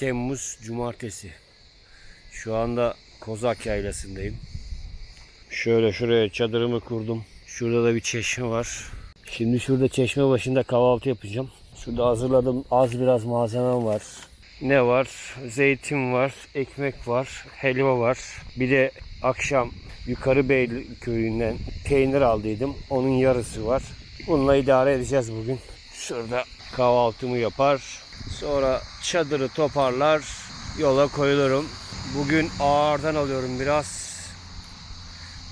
Günaydın. 2 Temmuz Cumartesi. Şu anda Kozak Yaylası'ndayım. Şöyle şuraya çadırımı kurdum. Şurada da bir çeşme var. Şimdi şurada çeşme başında kahvaltı yapacağım. Şurada hazırladım az biraz malzemem var. Ne var? Zeytin var, ekmek var, helva var. Bir de akşam Yukarı Beyli köyünden peynir aldıydım. Onun yarısı var. Bununla idare edeceğiz bugün. Şurada kahvaltımı yapar. Sonra çadırı toparlar. Yola koyulurum. Bugün ağırdan alıyorum biraz.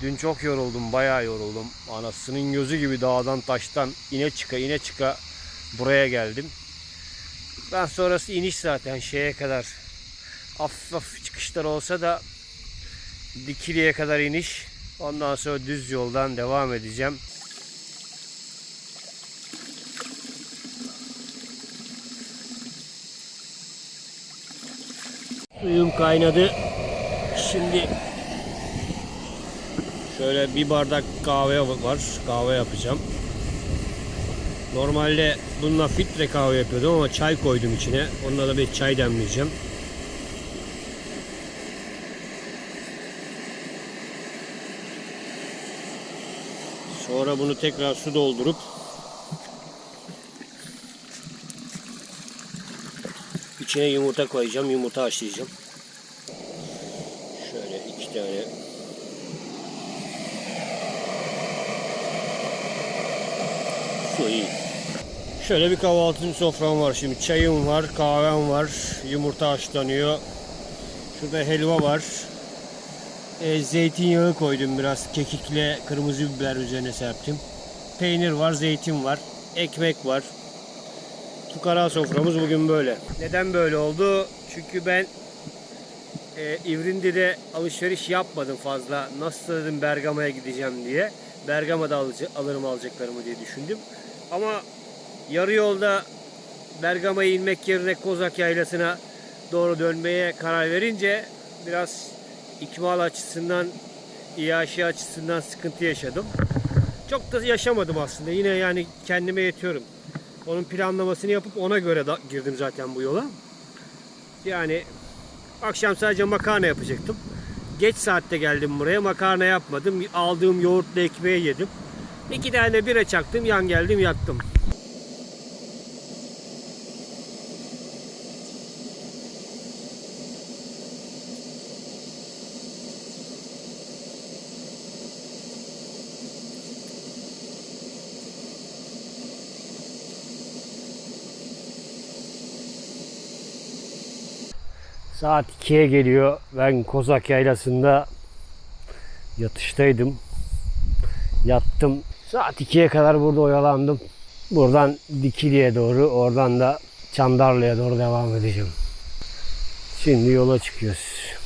Dün çok yoruldum. Bayağı yoruldum. Anasının gözü gibi dağdan taştan ine çıka ine çıka buraya geldim. Ben sonrası iniş zaten şeye kadar. Hafif hafif çıkışlar olsa da Dikili'ye kadar iniş. Ondan sonra düz yoldan devam edeceğim. Suyum kaynadı. Şimdi şöyle bir bardak kahve var. Kahve yapacağım. Normalde bununla filtre kahve yapıyordum ama çay koydum içine. Onunla da bir çay demleyeceğim. Sonra bunu tekrar su doldurup içine yumurta koyacağım. Yumurta haşlayacağım. Şöyle iki tane iyi. Şöyle bir kahvaltım sofram var şimdi. Çayım var, kahvem var, yumurta haşlanıyor. Şurada helva var. E, zeytinyağı koydum biraz. Kekikle kırmızı biber üzerine serptim. Peynir var, zeytin var, ekmek var. Fukara soframız bugün böyle. Neden böyle oldu? Çünkü ben e, İvrindi'de alışveriş yapmadım fazla. Nasıl dedim Bergama'ya gideceğim diye. Bergama'da alıcı, alırım alacaklarımı diye düşündüm. Ama yarı yolda Bergama'ya inmek yerine Kozak Yaylası'na doğru dönmeye karar verince biraz ikmal açısından, iaşi açısından sıkıntı yaşadım. Çok da yaşamadım aslında. Yine yani kendime yetiyorum. Onun planlamasını yapıp ona göre da girdim zaten bu yola. Yani akşam sadece makarna yapacaktım. Geç saatte geldim buraya. Makarna yapmadım. Aldığım yoğurtlu ekmeği yedim. İki tane bira çaktım. Yan geldim yattım. Saat 2'ye geliyor. Ben Kozak Yaylası'nda yatıştaydım. Yattım. Saat 2'ye kadar burada oyalandım. Buradan Dikili'ye doğru, oradan da Çandarlı'ya doğru devam edeceğim. Şimdi yola çıkıyoruz.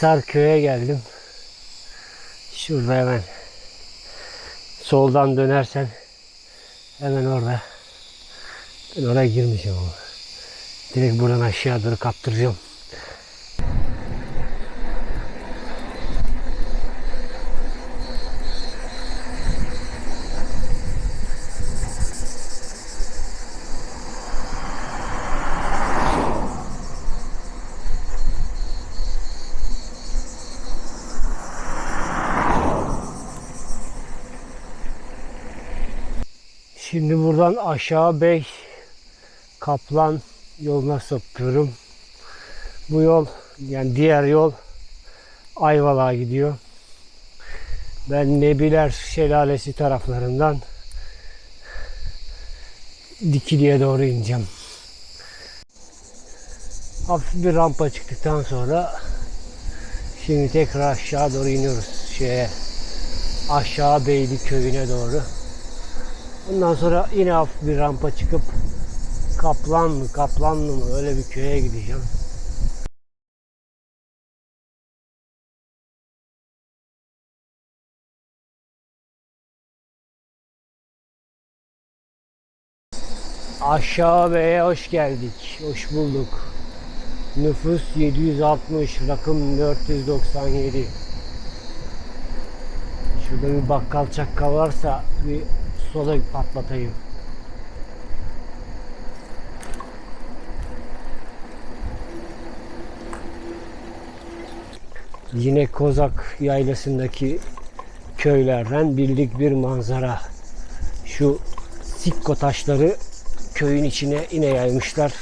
Hisar köye geldim. Şurada hemen soldan dönersen hemen orada. Ben oraya girmeyeceğim ama. Direkt buradan aşağı doğru kaptıracağım. Şimdi buradan aşağı Bey Kaplan yoluna sapıyorum. Bu yol yani diğer yol Ayvalık'a gidiyor. Ben Nebiler Şelalesi taraflarından Dikili'ye doğru ineceğim. Hafif bir rampa çıktıktan sonra şimdi tekrar aşağı doğru iniyoruz. Şeye aşağı Beyli köyüne doğru. Ondan sonra yine hafif bir rampa çıkıp Kaplan mı Kaplanlı mı öyle bir köye gideceğim. Aşağı Bey'e hoş geldik. Hoş bulduk. Nüfus 760, rakım 497. Şurada bir bakkal çakkal varsa bir soda patlatayım. Yine Kozak yaylasındaki köylerden bildik bir manzara. Şu sikko taşları köyün içine yine yaymışlar.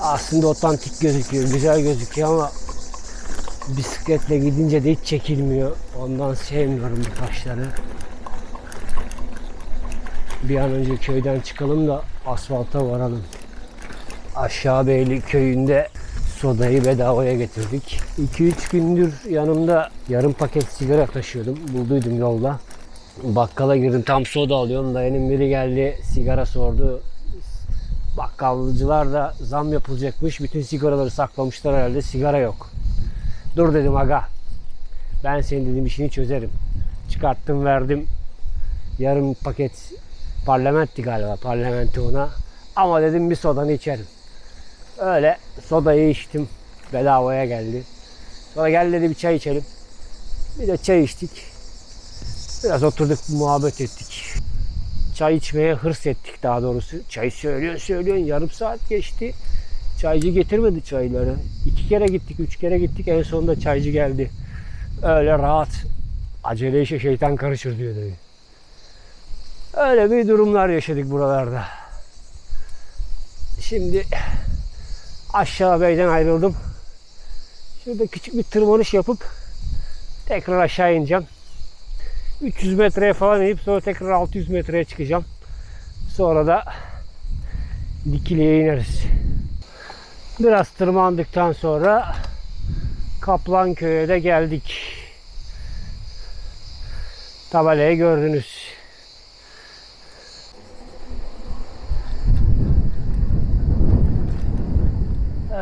Aslında otantik gözüküyor, güzel gözüküyor ama bisikletle gidince de hiç çekilmiyor. Ondan sevmiyorum bu taşları. Bir an önce köyden çıkalım da asfalta varalım. Aşağı Beyli köyünde sodayı bedavaya getirdik. 2-3 gündür yanımda yarım paket sigara taşıyordum. Bulduydum yolda. Bakkala girdim tam soda alıyorum. Dayının biri geldi sigara sordu. Bakkalcılar da zam yapılacakmış. Bütün sigaraları saklamışlar herhalde. Sigara yok. Dur dedim aga. Ben senin dedim işini çözerim. Çıkarttım verdim. Yarım paket parlamentti galiba. Parlamenti ona. Ama dedim bir sodanı içerim. Öyle sodayı içtim. Bedavaya geldi. Sonra gel dedi bir çay içelim. Bir de çay içtik. Biraz oturduk muhabbet ettik. Çay içmeye hırs ettik daha doğrusu. Çay söylüyorsun söylüyorsun yarım saat geçti. Çaycı getirmedi çayları. İki kere gittik, üç kere gittik. En sonunda çaycı geldi. Öyle rahat. Acele işe şeytan karışır diyor dayı. Öyle bir durumlar yaşadık buralarda. Şimdi aşağı beyden ayrıldım. Şurada küçük bir tırmanış yapıp tekrar aşağı ineceğim. 300 metreye falan inip sonra tekrar 600 metreye çıkacağım. Sonra da Dikili'ye ineriz. Biraz tırmandıktan sonra Kaplanköy'e de geldik. Tabelayı gördünüz.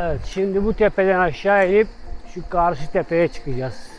Evet şimdi bu tepeden aşağı inip şu karşı tepeye çıkacağız.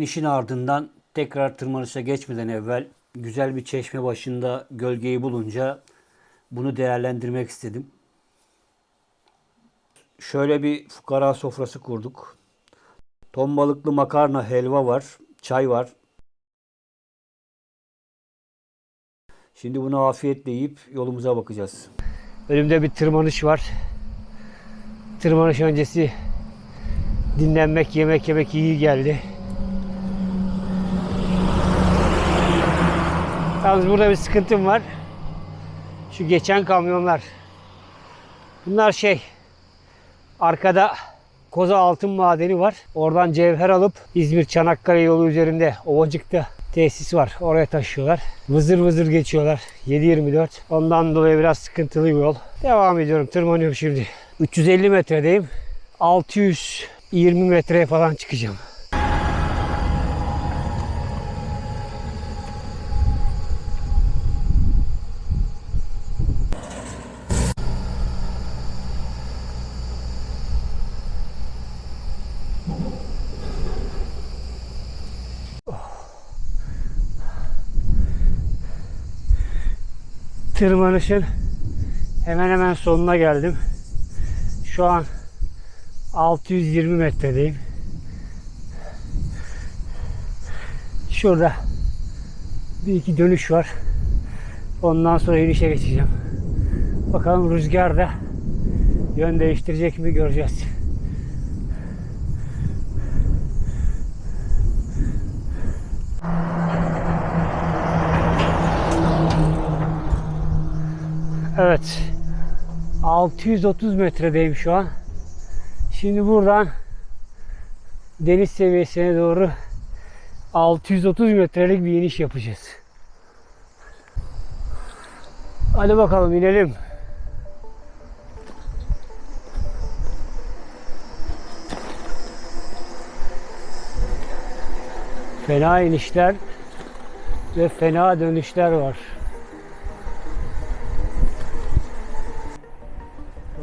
İnişin ardından tekrar tırmanışa geçmeden evvel güzel bir çeşme başında gölgeyi bulunca bunu değerlendirmek istedim. Şöyle bir fukara sofrası kurduk. Ton balıklı makarna, helva var, çay var. Şimdi bunu afiyetle yiyip yolumuza bakacağız. Önümde bir tırmanış var. Tırmanış öncesi dinlenmek, yemek yemek iyi geldi. Yalnız burada bir sıkıntım var. Şu geçen kamyonlar. Bunlar şey arkada Koza Altın Madeni var. Oradan cevher alıp İzmir Çanakkale yolu üzerinde Ovacık'ta tesis var. Oraya taşıyorlar. Vızır vızır geçiyorlar. 7-24. Ondan dolayı biraz sıkıntılı bir yol. Devam ediyorum. Tırmanıyorum şimdi. 350 metredeyim. 620 metreye falan çıkacağım. Tırmanışın hemen hemen sonuna geldim. Şu an 620 metredeyim. Şurada Bir iki dönüş var. Ondan sonra inişe geçeceğim. Bakalım rüzgar da yön değiştirecek mi göreceğiz. Evet. 630 metredeyim şu an. Şimdi buradan deniz seviyesine doğru 630 metrelik bir iniş yapacağız. Hadi bakalım inelim. Fena inişler ve fena dönüşler var.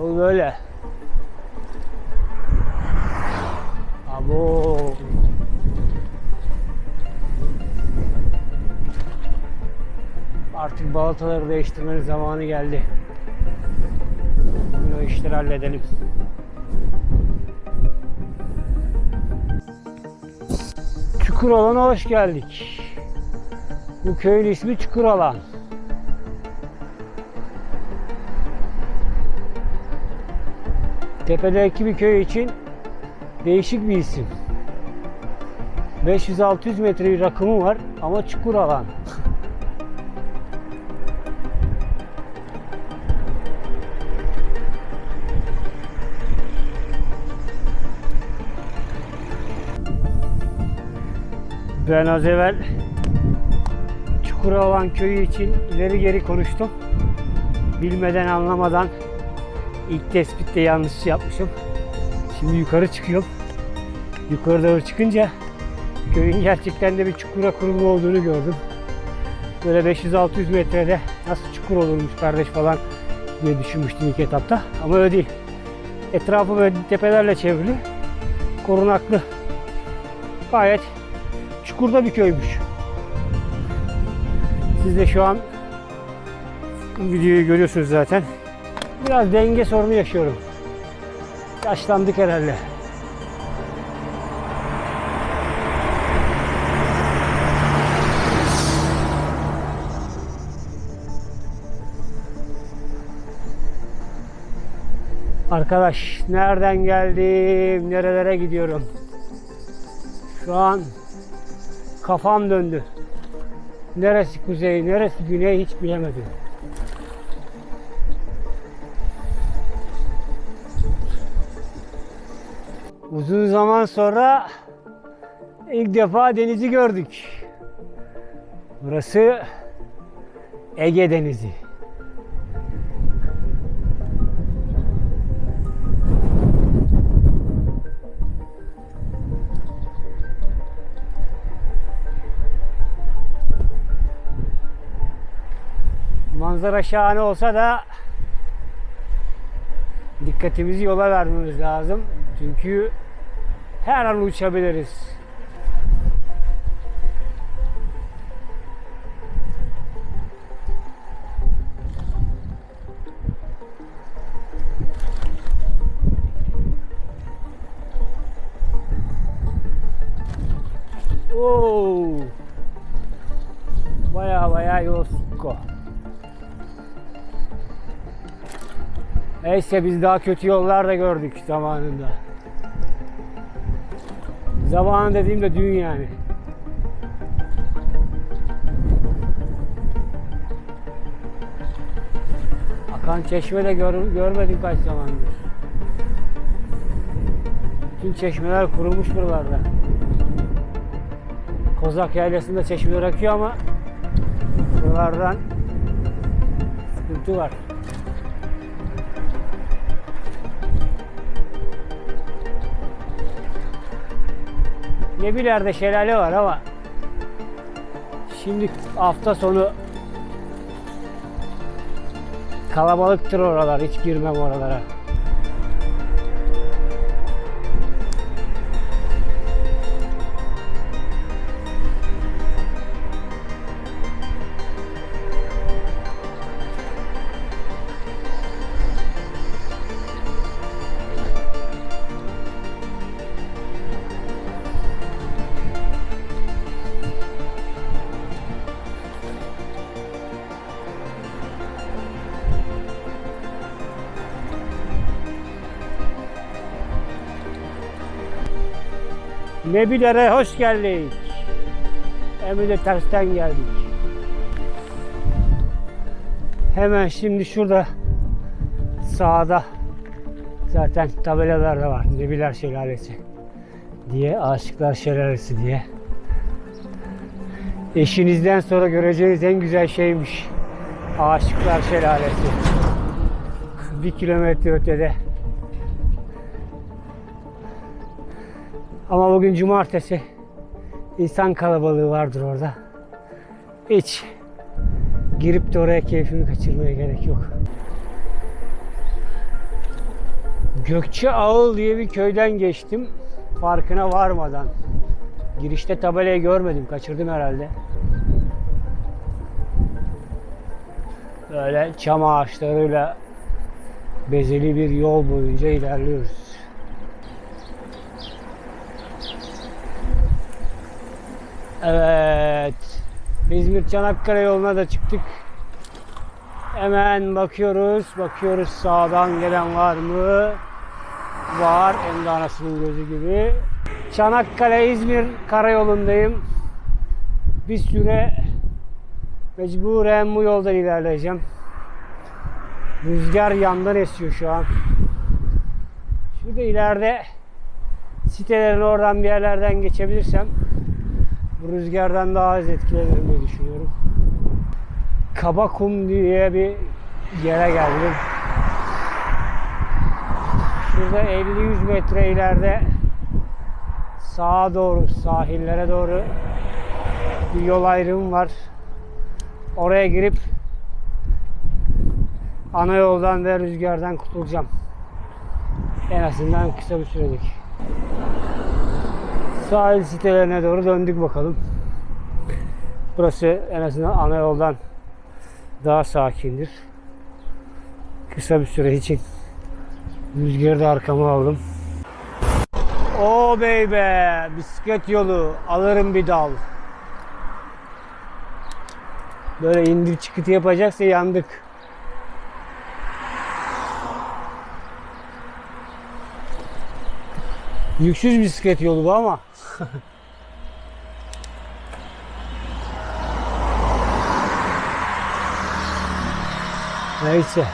Yol böyle. Abo. Artık balataları değiştirmenin zamanı geldi. Bugün o işleri halledelim. Çukurova'na hoş geldik. Bu köyün ismi Çukurova. Tepedeki bir köy için değişik bir isim. 500-600 metre bir rakımı var ama çukur alan. Ben az evvel Çukurova köyü için ileri geri konuştum. Bilmeden anlamadan ilk tespitte yanlış yapmışım. Şimdi yukarı çıkıyorum. Yukarı doğru çıkınca köyün gerçekten de bir çukura kurulu olduğunu gördüm. Böyle 500-600 metrede nasıl çukur olurmuş kardeş falan diye düşünmüştüm ilk etapta. Ama öyle değil. Etrafı böyle tepelerle çevrili. Korunaklı. Gayet çukurda bir köymüş. Siz de şu an videoyu görüyorsunuz zaten. Biraz denge sorunu yaşıyorum. Yaşlandık herhalde. Arkadaş nereden geldim, nerelere gidiyorum? Şu an kafam döndü. Neresi kuzey, neresi güney hiç bilemedim. Uzun zaman sonra ilk defa denizi gördük. Burası Ege Denizi. Manzara şahane olsa da dikkatimizi yola vermemiz lazım. Çünkü her an uçabiliriz. Oo. Baya baya yol sıkko. Neyse biz daha kötü yollar da gördük zamanında. Zamanı dediğimde dün yani. Akan çeşme de gör, görmedim kaç zamandır. Bütün çeşmeler kurumuş buralarda. Kozak yaylasında çeşmeler akıyor ama buralardan sıkıntı var. Ne bilerde şelale var ama şimdi hafta sonu kalabalıktır oralar. Hiç girmem oralara. Nebilere hoş geldik. De tersten geldik. Hemen şimdi şurada sağda zaten tabelalar da var. Nebiler Şelalesi diye, Aşıklar Şelalesi diye. Eşinizden sonra göreceğiniz en güzel şeymiş. Aşıklar Şelalesi. Bir kilometre ötede. Ama bugün cumartesi. İnsan kalabalığı vardır orada. Hiç girip de oraya keyfimi kaçırmaya gerek yok. Gökçe Ağıl diye bir köyden geçtim. Farkına varmadan. Girişte tabelayı görmedim. Kaçırdım herhalde. Böyle çam ağaçlarıyla bezeli bir yol boyunca ilerliyoruz. Evet. İzmir Çanakkale yoluna da çıktık. Hemen bakıyoruz. Bakıyoruz sağdan gelen var mı? Var. Hem anasının gözü gibi. Çanakkale İzmir karayolundayım. Bir süre mecburen bu yoldan ilerleyeceğim. Rüzgar yandan esiyor şu an. Şurada ileride sitelerin oradan bir yerlerden geçebilirsem rüzgardan daha az etkilenirim diye düşünüyorum. Kabakum diye bir yere geldim. Şurada 50-100 metre ileride sağa doğru, sahillere doğru bir yol ayrımı var. Oraya girip ana yoldan ve rüzgardan kurtulacağım. En azından kısa bir sürelik. Sahil sitelerine doğru döndük bakalım. Burası en azından ana yoldan daha sakindir. Kısa bir süre için rüzgarı da arkama aldım. O bey be, bisiklet yolu, alırım bir dal. Böyle indir çıkıtı yapacaksa yandık. Yüksüz bisiklet yolu bu ama. Neyse.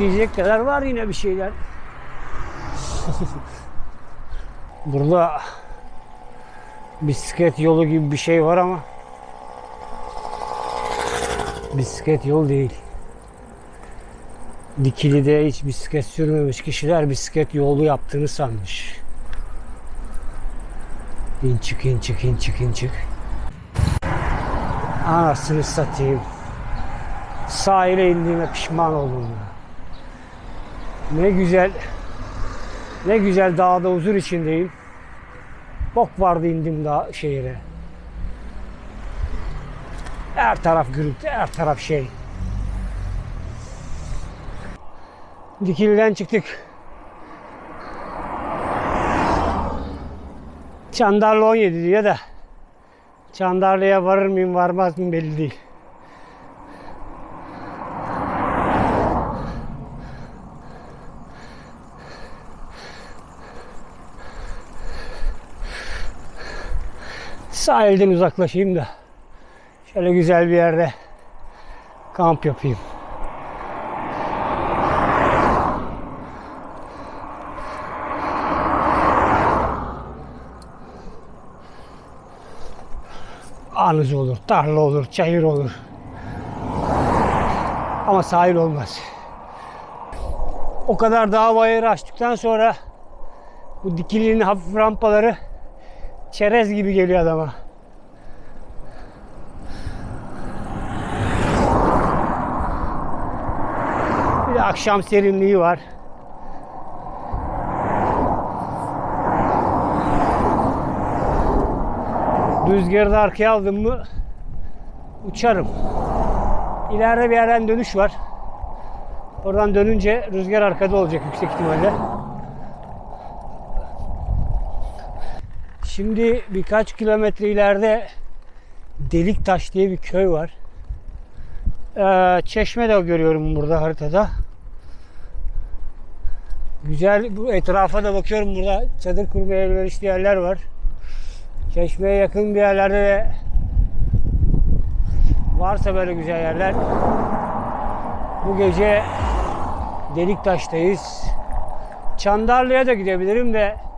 Diyecek kadar var yine bir şeyler. Burada bisiklet yolu gibi bir şey var ama bisiklet yol değil. Dikili'de hiç bisiklet sürmemiş kişiler bisiklet yolu yaptığını sanmış. İn çık in çık in çık in çık. Anasını satayım. Sahile indiğime pişman oldum. Ne güzel ne güzel dağda huzur içindeyim. Bok vardı indim dağ şehire. Her taraf gürültü, her taraf şey. Dikili'den çıktık. Çandarlı 17 diyor da Çandarlı'ya varır mıyım varmaz mıyım belli değil. Sahilden uzaklaşayım da şöyle güzel bir yerde kamp yapayım. Anız olur, tarla olur, çayır olur. Ama sahil olmaz. O kadar dağ bayırı açtıktan sonra bu dikilinin hafif rampaları çerez gibi geliyor adama. Bir de akşam serinliği var. Rüzgarı da arkaya aldım mı uçarım. İleride bir yerden dönüş var. Oradan dönünce rüzgar arkada olacak yüksek ihtimalle. Şimdi birkaç kilometre ileride Deliktaş diye bir köy var. Ee, çeşme de görüyorum burada haritada. Güzel bu etrafa da bakıyorum burada çadır kurmaya elverişli yerler var. Çeşmeye yakın bir yerlerde de varsa böyle güzel yerler. Bu gece Deliktaş'tayız. Çandarlı'ya da gidebilirim de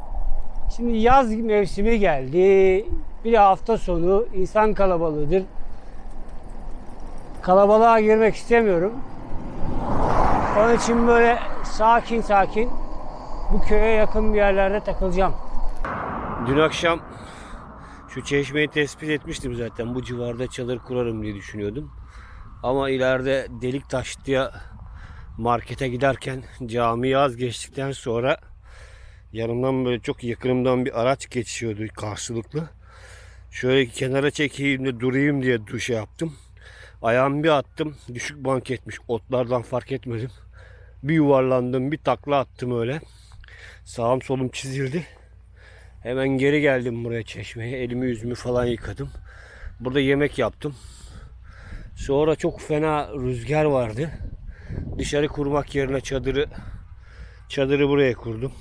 şimdi yaz mevsimi geldi. Bir hafta sonu insan kalabalığıdır. Kalabalığa girmek istemiyorum. Onun için böyle sakin sakin bu köye yakın bir yerlerde takılacağım. Dün akşam şu çeşmeyi tespit etmiştim zaten. Bu civarda çadır kurarım diye düşünüyordum. Ama ileride delik taş diye markete giderken camiye az geçtikten sonra yanımdan böyle çok yakınımdan bir araç geçiyordu karşılıklı. Şöyle kenara çekeyim de durayım diye duşa yaptım. Ayağımı bir attım. Düşük bank etmiş. Otlardan fark etmedim. Bir yuvarlandım. Bir takla attım öyle. Sağım solum çizildi. Hemen geri geldim buraya çeşmeye. Elimi yüzümü falan yıkadım. Burada yemek yaptım. Sonra çok fena rüzgar vardı. Dışarı kurmak yerine çadırı çadırı buraya kurdum.